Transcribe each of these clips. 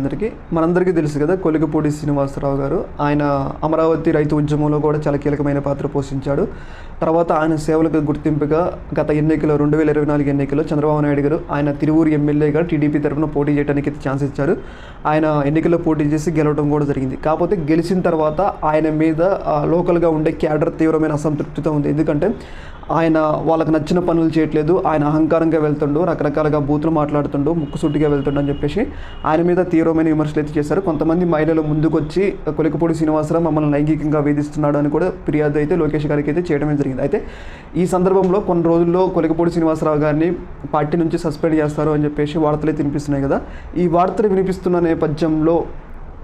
అందరికీ మనందరికీ తెలుసు కదా కొలికపూడి శ్రీనివాసరావు గారు. ఆయన అమరావతి రైతు ఉద్యమంలో కూడా చాలా కీలకమైన పాత్ర పోషించాడు. తర్వాత ఆయన సేవలకు గుర్తింపుగా గత ఎన్నికలో రెండు వేల ఇరవై నాలుగు ఎన్నికల్లో చంద్రబాబు నాయుడు గారు ఆయన తిరువూరు ఎమ్మెల్యేగా టీడీపీ తరఫున పోటీ చేయడానికి ఛాన్స్ ఇచ్చారు. ఆయన ఎన్నికల్లో పోటీ చేసి గెలవడం కూడా జరిగింది. కాకపోతే గెలిచిన తర్వాత ఆయన మీద లోకల్గా ఉండే క్యాడర్ తీవ్రమైన అసంతృప్తితో ఉంది. ఎందుకంటే ఆయన వాళ్ళకి నచ్చిన పనులు చేయట్లేదు. ఆయన అహంకారంగా వెళ్తుండు రకరకాలుగా బూతులు మాట్లాడుతుండు ముక్కుసూటిగా వెళ్తుండు అని చెప్పేసి ఆయన మీద తీవ్రమైన విమర్శలు అయితే చేశారు. కొంతమంది మహిళలు ముందుకొచ్చి కొలికపూడి శ్రీనివాసరావు మమ్మల్ని లైంగికంగా వేధిస్తున్నాడు అని కూడా ఫిర్యాదు అయితే లోకేష్ గారికి అయితే చేయడమే జరిగింది. అయితే ఈ సందర్భంలో కొన్ని రోజుల్లో కొలికపూడి శ్రీనివాసరావు గారిని పార్టీ నుంచి సస్పెండ్ చేస్తారు అని చెప్పేసి వార్తలు అయితే వినిపిస్తున్నాయి కదా. ఈ వార్తలు వినిపిస్తున్న నేపథ్యంలో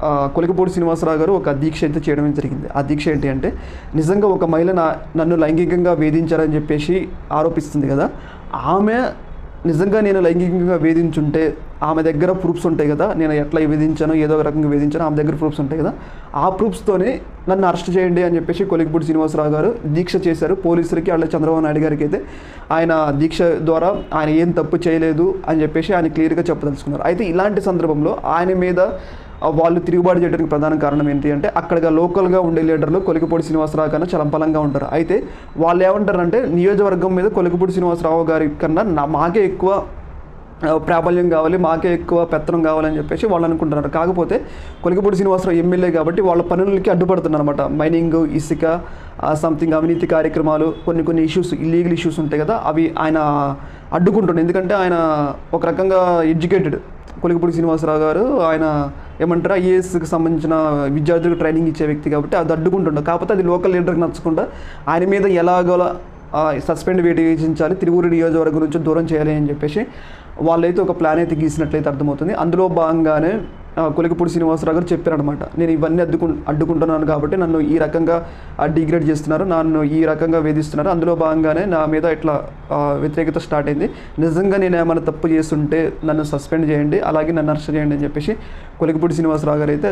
కొలికపూడి శ్రీనివాసరావు గారు ఒక దీక్ష అయితే చేయడం జరిగింది. ఆ దీక్ష ఏంటి అంటే నిజంగా ఒక మహిళ నా- నన్ను లైంగికంగా వేధించారని చెప్పేసి ఆరోపిస్తుంది కదా. ఆమె నిజంగా నేను లైంగికంగా వేధించుంటే ఆమె దగ్గర ప్రూఫ్స్ ఉంటాయి కదా. నేను ఎట్లా వేధించానో ఏదో ఒక రకంగా వేధించానో ఆమె దగ్గర ప్రూఫ్స్ ఉంటాయి కదా. ఆ ప్రూఫ్స్తోనే నన్ను అరెస్ట్ చేయండి అని చెప్పేసి కొలికపూడి శ్రీనివాసరావు గారు దీక్ష చేశారు. పోలీసులకి అట్లా చంద్రబాబు నాయుడు గారికి అయితే ఆయన దీక్ష ద్వారా ఆయన ఏం తప్పు చేయలేదు అని చెప్పేసి ఆయన క్లియర్గా చెప్పదలుచుకున్నారు. అయితే ఇలాంటి సందర్భంలో ఆయన మీద వాళ్ళు తిరుగుబాటు చేయడానికి ప్రధాన కారణం ఏంటి అంటే అక్కడ లోకల్గా ఉండే లీడర్లు కొలికపూడి శ్రీనివాసరావు కన్నా చాలా బలంగా ఉంటారు. అయితే వాళ్ళు ఏమంటారంటే నియోజకవర్గం మీద కొలికపూడి శ్రీనివాసరావు గారి కన్నా నా- మాకే ఎక్కువ ప్రాబల్యం కావాలి మాకే ఎక్కువ పెత్తనం కావాలని చెప్పేసి వాళ్ళు అనుకుంటున్నారు. కాకపోతే కొలికపూడి శ్రీనివాసరావు ఎమ్మెల్యే కాబట్టి వాళ్ళ పనులకి అడ్డుపడుతున్నారు అనమాట మైనింగ్ ఇసుక సంథింగ్ అవినీతి కార్యక్రమాలు కొన్ని కొన్ని ఇష్యూస్ ఇల్లీగల్ ఇష్యూస్ ఉంటాయి కదా అవి ఆయన అడ్డుకుంటుండే ఎందుకంటే ఆయన ఒక రకంగా ఎడ్యుకేటెడ్ కొలికపూడి శ్రీనివాసరావు గారు. ఆయన ఏమంటారు ఐఏఎస్కి సంబంధించిన విద్యార్థులకు ట్రైనింగ్ ఇచ్చే వ్యక్తి కాబట్టి అది అడ్డుకుంటుండే. కాకపోతే అది లోకల్ లీడర్కి నచ్చకుండా ఆయన మీద ఎలాగోలా సస్పెండ్ వేటించాలి తిరువురు నియోజకవర్గం నుంచి దూరం చేయాలి అని చెప్పేసి వాళ్ళైతే ఒక ప్లాన్ అయితే గీసినట్లయితే అర్థమవుతుంది. అందులో భాగంగానే కొలికపూడి శ్రీనివాసరావు గారు చెప్పారనమాట నేను ఇవన్నీ అడ్డుకు అడ్డుకుంటున్నాను కాబట్టి నన్ను ఈ రకంగా డిగ్రేడ్ చేస్తున్నారు. నన్ను ఈ రకంగా వేధిస్తున్నారు. అందులో భాగంగానే నా మీద ఇట్లా వ్యతిరేకత స్టార్ట్ అయింది. నిజంగా నేను ఏమైనా తప్పు చేస్తుంటే నన్ను సస్పెండ్ చేయండి అలాగే నన్ను అరెస్ట్ చేయండి అని చెప్పేసి కొలికపూడి శ్రీనివాసరావు గారు అయితే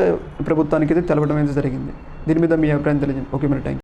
ప్రభుత్వానికి అయితే తెలపడం అయితే జరిగింది. దీని మీద మీ అభిప్రాయం తెలియజేయండి. ఓకే మరి థ్యాంక్